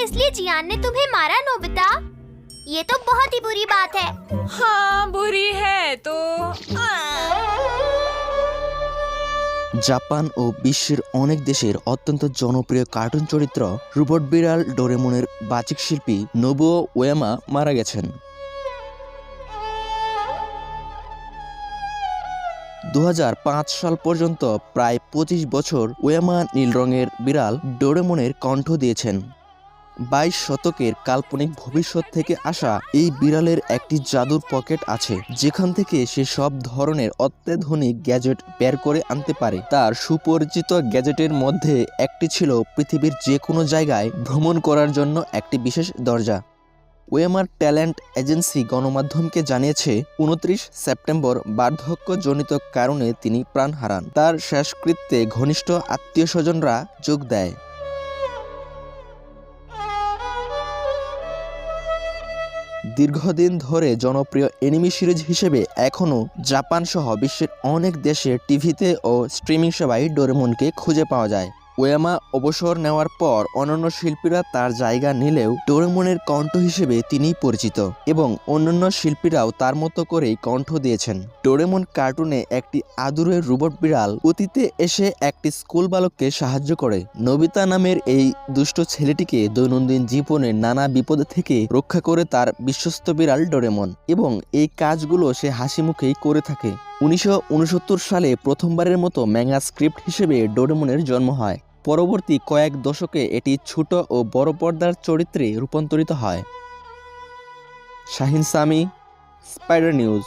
इसलिए जियान ने तुम्हें मारा नोबिता ये तो बहुत ही बुरी बात है हाँ बुरी है तो জাপান ও বিশ্বের অনেক দেশের অত্যন্ত জনপ্রিয় কার্টুন চরিত্র রোবট বিড়াল ডোরেমনের বাচিক শিল্পী নবুও ওয়ামা মারা গেছেন দু সাল পর্যন্ত প্রায় পঁচিশ বছর ওয়ামা নীল রঙের বিড়াল ডোরেমনের কণ্ঠ দিয়েছেন বাইশ শতকের কাল্পনিক ভবিষ্যৎ থেকে আসা এই বিড়ালের একটি জাদুর পকেট আছে, যেখান থেকে সে সব ধরনের অত্যাধুনিক গ্যাজেট বের করে আনতে পারে। তার সুপরিচিত গ্যাজেটের মধ্যে একটি ছিল পৃথিবীর যে কোনো জায়গায় ভ্রমণ করার জন্য একটি বিশেষ দরজা। ওয়েমার ট্যালেন্ট এজেন্সি গণমাধ্যমকে জানিয়েছে, উনত্রিশ সেপ্টেম্বর বার্ধক্যজনিত কারণে তিনি প্রাণ হারান। তার শেষকৃত্যে ঘনিষ্ঠ আত্মীয় স্বজনরা যোগ দেয়। দীর্ঘদিন ধরে জনপ্রিয় এনিমি সিরিজ হিসেবে এখনও জাপান সহ বিশ্বের অনেক দেশে টিভিতে ও স্ট্রিমিং সেবায় ডোরেমনকে খুঁজে পাওয়া যায়। ওয়ামা অবসর নেওয়ার পর অন্যান্য শিল্পীরা তার জায়গা নিলেও ডোরেমনের কণ্ঠ হিসেবে তিনিই পরিচিত এবং অন্যান্য শিল্পীরাও তার মতো করেই কণ্ঠ দিয়েছেন। ডোরেমন কার্টুনে একটি আদুরের রোবট বিড়াল অতীতে এসে একটি স্কুল বালককে সাহায্য করে। নবিতা নামের এই দুষ্ট ছেলেটিকে দৈনন্দিন জীবনে নানা বিপদ থেকে রক্ষা করে তার বিশ্বস্ত বিড়াল ডোরেমন এবং এই কাজগুলো সে হাসি মুখেই করে থাকে। উনিশশো উনসত্তর সালে প্রথমবারের মতো ম্যাঙ্গা স্ক্রিপ্ট হিসেবে ডোরেমনের জন্ম হয়। পরবর্তী কয়েক দশকে এটি ছোট ও বড় পর্দার চরিত্রে রূপান্তরিত হয়। Shahin Sami, spider news.